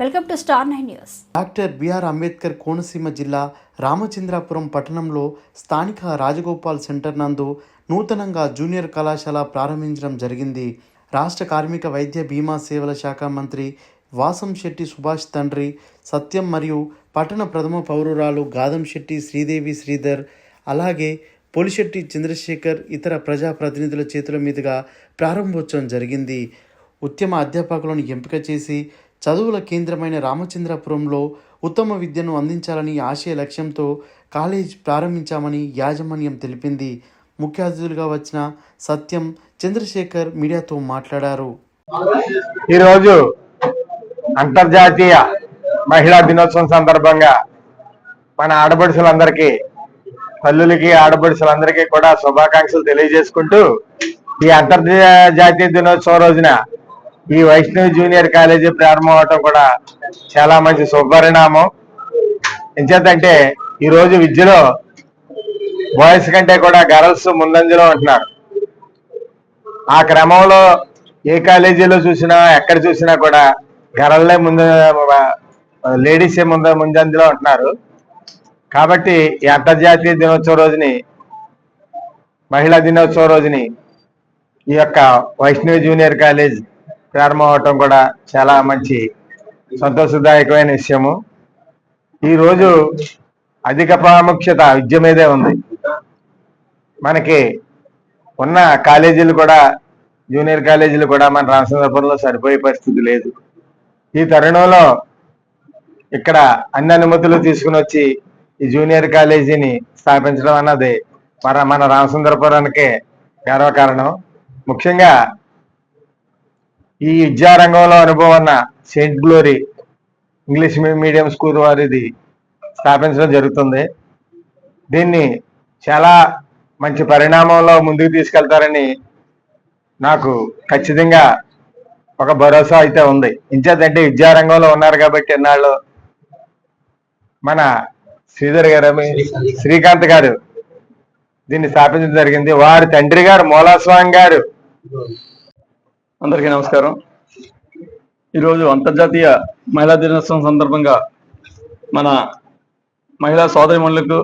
Welcome to star nine news. Doctor B R Ambedkar Konaseema జిల్లా రామచంద్రాపురం పట్టణంలో స్థానిక Rajagopal centre నందు నూతనంగా జూనియర్ కళాశాల ప్రారంభించడం జరిగింది. రాష్ట్ర కార్మిక వైద్య బీమా సేవల శాఖ మంత్రి వాసం శెట్టి సుభాష్ తండ్రి సత్యం మరియు పట్టణ ప్రథమ పౌరురాలు గాదం శెట్టి శ్రీదేవి శ్రీధర్ అలాగే పొలిశెట్టి చంద్రశేఖర్ ఇతర ప్రజాప్రతినిధుల చేతుల మీదుగా ప్రారంభోత్సవం జరిగింది. ఉద్యమ అధ్యాపకులను ఎంపిక చేసి చదువుల కేంద్రమైన రామచంద్రపురంలో ఉత్తమ విద్యను అందించాలని ఆశయ లక్ష్యంతో కాలేజ్ ప్రారంభించామని యాజమాన్యం తెలిపింది. ముఖ్య అతిథులుగా వచ్చిన సత్యం చంద్రశేఖర్ మీడియాతో మాట్లాడారు. ఈరోజు అంతర్జాతీయ మహిళా దినోత్సవం సందర్భంగా మన ఆడపడుచులందరికీ తల్లులకి ఆడపడుచులందరికీ కూడా శుభాకాంక్షలు తెలియజేసుకుంటూ ఈ అంతర్జాతీయ దినోత్సవం రోజున ఈ వైష్ణవి జూనియర్ కాలేజీ ప్రారంభం అవటం కూడా చాలా మంచి శుభపరిణామం. ఎంచేతంటే ఈ రోజు విద్యలో బాయ్స్ కంటే కూడా గర్ల్స్ ముందంజలో ఉంటున్నారు. ఆ క్రమంలో ఏ కాలేజీలో చూసినా ఎక్కడ చూసినా కూడా గర్ల్లే ముందు లేడీసే ముందు ముందంజలో ఉంటున్నారు. కాబట్టి ఈ అంతర్జాతీయ దినోత్సవం రోజుని మహిళా దినోత్సవం రోజుని ఈ యొక్క వైష్ణవి జూనియర్ కాలేజ్ ప్రారంభం అవటం కూడా చాలా మంచి సంతోషదాయకమైన విషయము. ఈ రోజు అధిక ప్రాముఖ్యత విద్య మీదే ఉంది. మనకి ఉన్న కాలేజీలు కూడా జూనియర్ కాలేజీలు కూడా మన రామచంద్రపురంలో సరిపోయే పరిస్థితి లేదు. ఈ తరుణంలో ఇక్కడ అన్ని అనుమతులు తీసుకుని వచ్చి ఈ జూనియర్ కాలేజీని స్థాపించడం అన్నది మన మన రామచంద్రపురానికే గర్వకారణం. ముఖ్యంగా ఈ విద్యారంగంలో అనుభవం ఉన్న saint glory English medium school వారిది స్థాపించడం జరుగుతుంది. దీన్ని చాలా మంచి పరిణామంలో ముందుకు తీసుకెళ్తారని నాకు ఖచ్చితంగా ఒక భరోసా అయితే ఉంది. ఇంచేతంటే విద్యారంగంలో ఉన్నారు కాబట్టి ఎన్నాళ్ళు మన శ్రీధర్ గారు శ్రీకాంత్ గారు దీన్ని స్థాపించడం జరిగింది. వారి తండ్రి గారు మూలాస్వామి గారు అందరికీ నమస్కారం. ఈరోజు అంతర్జాతీయ మహిళా దినోత్సవం సందర్భంగా మన మహిళా సోదరిమణులకు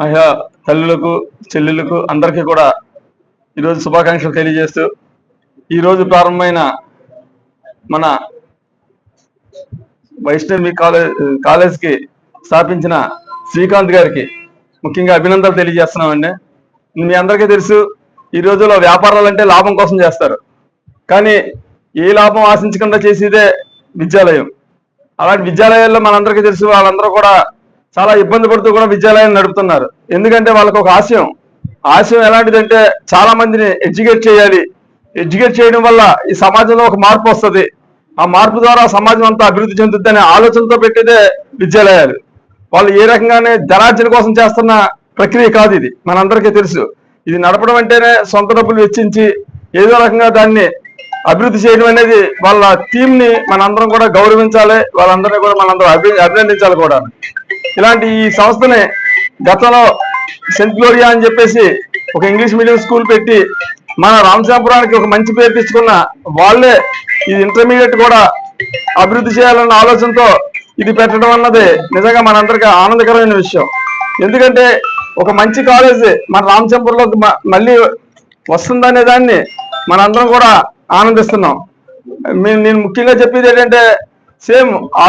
మహిళా తల్లులకు చెల్లెళ్ళకు అందరికీ కూడా ఈరోజు శుభాకాంక్షలు తెలియజేస్తూ ఈరోజు ప్రారంభమైన మన వైష్ణవి కాలేజ్ కాలేజ్కి స్థాపించిన శ్రీకాంత్ గారికి ముఖ్యంగా అభినందనలు తెలియజేస్తున్నామండి. మీ అందరికీ తెలుసు ఈ రోజుల్లో వ్యాపారాలు అంటే లాభం కోసం చేస్తారు. కానీ ఏ లాభం ఆశించకుండా చేసేదే విద్యాలయం. అలాంటి విద్యాలయాల్లో మనందరికీ తెలుసు వాళ్ళందరూ కూడా చాలా ఇబ్బంది పడుతూ కూడా విద్యాలయాన్ని నడుపుతున్నారు. ఎందుకంటే వాళ్ళకు ఒక ఆశయం. ఆశయం ఎలాంటిదంటే చాలా మందిని ఎడ్యుకేట్ చేయాలి. ఎడ్యుకేట్ చేయడం వల్ల ఈ సమాజంలో ఒక మార్పు వస్తుంది. ఆ మార్పు ద్వారా సమాజం అంతా అభివృద్ధి చెందుద్ది అనే ఆలోచనతో పెట్టేదే విద్యాలయాలు. వాళ్ళు ఏ రకంగానే ధనార్జన కోసం చేస్తున్న ప్రక్రియ కాదు ఇది. మనందరికీ తెలుసు. ఇది నడపడం అంటేనే సొంత డబ్బులు వెచ్చించి ఏదో రకంగా దాన్ని అభివృద్ధి చేయడం అనేది వాళ్ళ టీం ని మనందరం కూడా గౌరవించాలి వాళ్ళందరినీ కూడా మనందరం అభినందించాలి కూడా. ఇలాంటి ఈ సంస్థని గతంలో సెంట్ గ్లోరియా అని చెప్పేసి ఒక ఇంగ్లీష్ మీడియం స్కూల్ పెట్టి మన రామసాపురానికి ఒక మంచి పేరు తెచ్చుకున్న వాళ్ళే ఇది ఇంటర్మీడియట్ కూడా అభివృద్ధి చేయాలన్న ఆలోచనతో ఇది పెట్టడం అన్నది నిజంగా మనందరికీ ఆనందకరమైన విషయం. ఎందుకంటే ఒక మంచి కాలేజ్ మన రామచంద్రలోకి మళ్ళీ వస్తుందనే దాన్ని మనందరం కూడా ఆనందిస్తున్నాం. మీ- నేను ముఖ్యంగా చెప్పేది ఏంటంటే సేమ్ ఆ